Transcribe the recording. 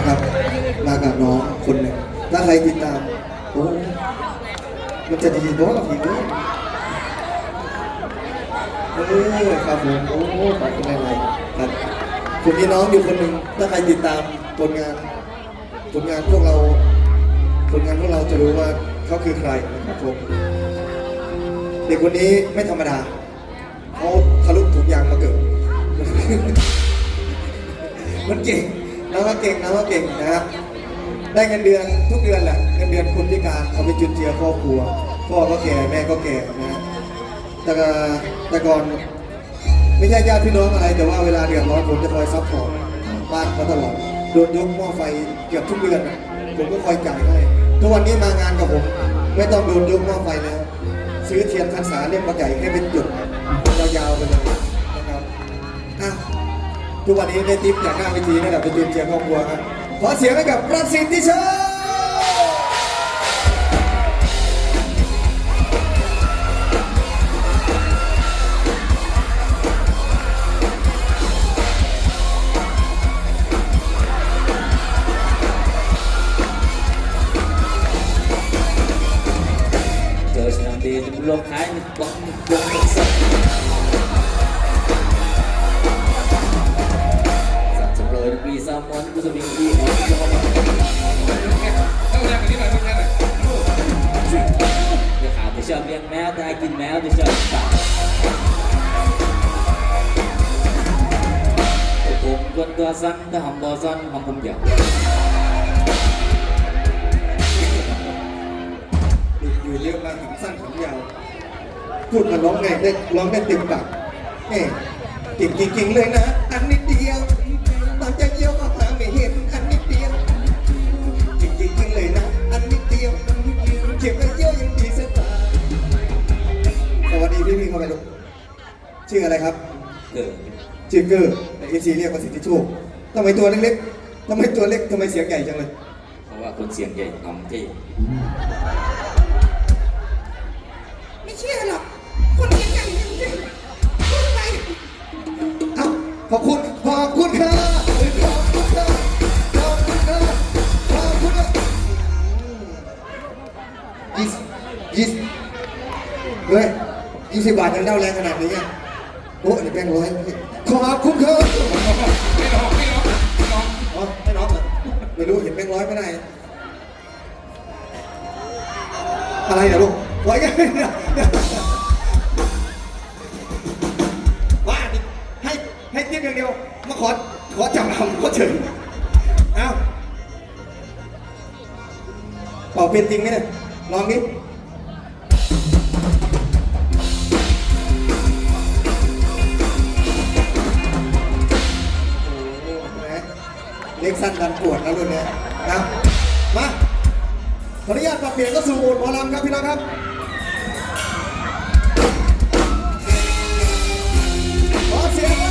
นะครับมากับน้องคนหนึ่งถ้าใครติดตามโอ้มันจะดีเพราะว่าผีเว้ยเออครับผมโอ้ขอบคุณอะไรครับผมมีน้องอยู่คนหนึ่งถ้าใครติดตามผลงานผลงานพวกเราผลงานพวกเราจะรู้ว่าเขาคือใครนะครับผมเด็กคนนี้ไม่ธรรมดาเขาทะลุถุงยางมาเกิดมันเก่ง น้องก็เก่งน้องก็เก่งนะครับ ได้เงินเดือนทุกเดือนแหละเงินเดือนคนพิการเอาไปจุนเจือครอบครัวพ่อก็แก่แม่ก็แก่นะแต่ก็แต่ก่อนไม่ใช่ญาติพี่น้องอะไร แต่ว่าเวลาเดือดร้อนผมจะคอยซัพพอร์ตบ้านเขาตลอดโดนยกหม้อไฟเกือบทุกเดือนผมก็คอยจ่ายให้ทุกวันนี้มางานกับผม ไม่ต้องโดนยกหม้อไฟแล้ว ซื้อเทียนพรรษาเล่มมาใหญ่ให้เป็นจุด ทุกวันนี้ได้ทิปจากหน้าเวทีระดับเป็นจุนเชียร์ครอบครัวครับ ขอเสียงให้กับประสิทธิชัยเจอชนะดีลงท้า ผมคนตัวสั้นถ้าหำบอสั้นหำผมยาวอยู่เยอะมากขำสั้นขำยาว พูดมาร้องไงได้ร้องได้เต็มปากเอ๊เก่งจริงๆเลยนะ อันนิดเดียวตอนจะเยี่ยวก็หาไม่เห็น อันนิดเดียวเก่งจริงๆเลยนะ อันนิดเดียวเก็บไว้เยี่ยวยังดีเสียตายสวัสดีพี่พี่เข้าไปลูกชื่ออะไรครับ เกิดชื่อเกอร์ เอซีเรียกว่าสิทธิโชคทำไมตัวเล็กๆทำไมตัวเล็กทำไมเสียงใหญ่จังเลย เพราะว่าคนเสียงใหญ่ทำที่ไม่เชื่อหรอก คนเลี้ยงไก่จริงๆพูดไปเอ้าขอบคุณขอบคุณค่ะขอบคุณค่ะขอบคุณค่ะขอบคุณค่ะยี่สิบยี่สิบเฮ้ยยี่สิบบาทยังเด้าแรงขนาดนี้อะโอ้อันนี้แบงค์ร้อย ขอบคุณค่ะอ๋อให้น้องเหรอไม่รู้เห็นแบงค์ร้อยไม่ได้ อะไรนะลูกไว้กันว่าให้ให้เทียบอย่างเดียว มาขอขอจับคำก็เฉยเอ้าเป่าเป็นจริงไหมเนี่ยลองดิ ออนุญาตปรับเปลี่ยนก็สู่โหมดหมอลำครับพี่น้องครับขอเสียง